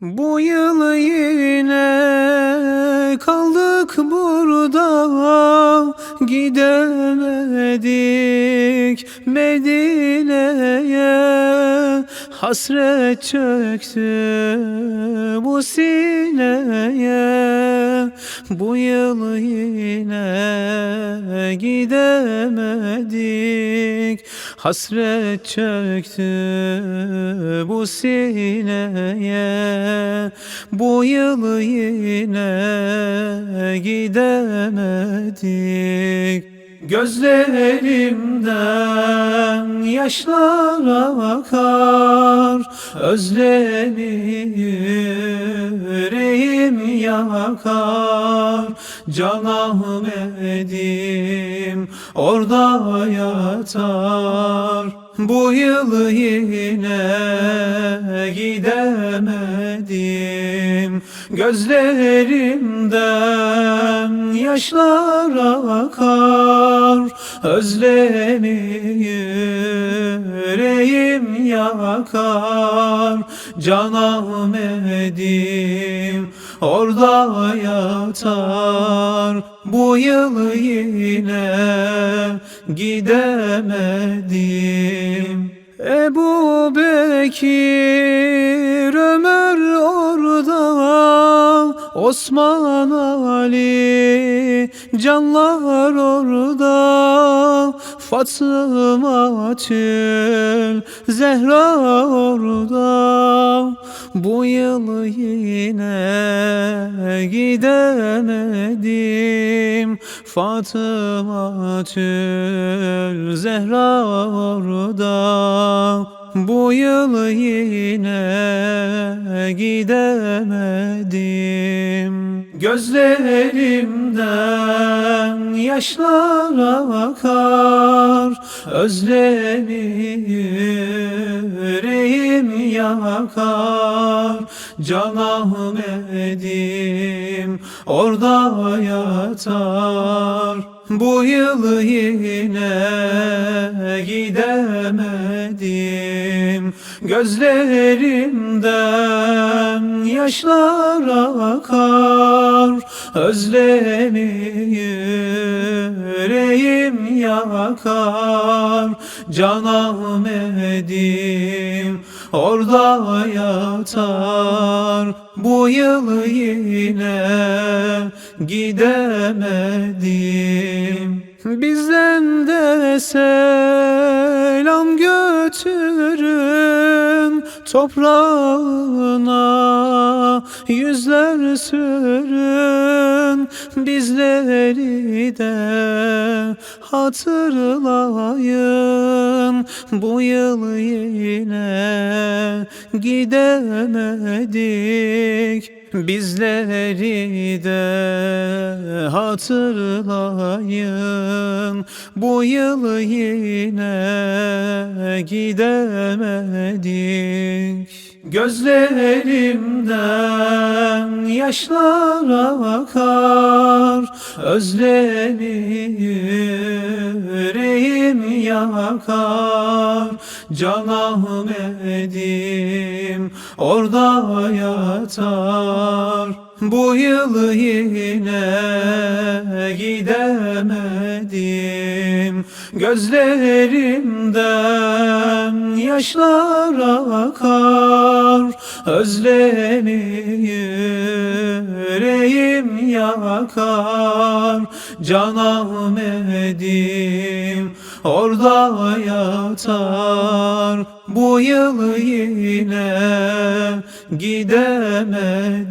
Bu yıl yine kaldık burada gidemedik Medine'ye. Hasret çöktü bu sineye. Bu yıl yine gidemedik Hasret çöktü bu sineye Bu yıl yine gidemedik. Gözlerimden yaşlar akar Özlemi yüreğim yakar Can Ahmet'im orada yatar. Bu yıl yine gidemedim Gözlerimden yaşlar akar Özlemi yüreğim yakar. Can Ahmet'im orada yatar. Bu yıl yine gidemedim. Ebu Bekir Osman Ali Canlar orada. Fatıma Tül Zehra orada. Bu yıl yine gidemedim. Fatıma Tül Zehra orada Bu yıl yine gidemedim. Gözlerimden yaşlar akar Özlemi yüreğim yakar. Can Ahmet'im orada yatar Bu yıl yine gidemedim. Gözlerimden yaşlar akar. Özlemi yüreğim yakar. Can Ahmet'im orada yatar. Bu yıl yine gidemedim. Bizden de selam götürün toprağına. Yüzler sürün bizleri de hatırlayın bu yıl yine gidemedik. Bizleri de hatırlayın. Bu yıl yine gidemedik. Gözlerimden yaşlar akar Özlemi yüreğim yakar. Can Ahmet'im orada yatar. Bu yıl yine gidemedim Gözlerimden yaşlar akar Özlemi yüreğim yakar. Can Ahmet'im orada yatar. Bu yıl yine gidemedim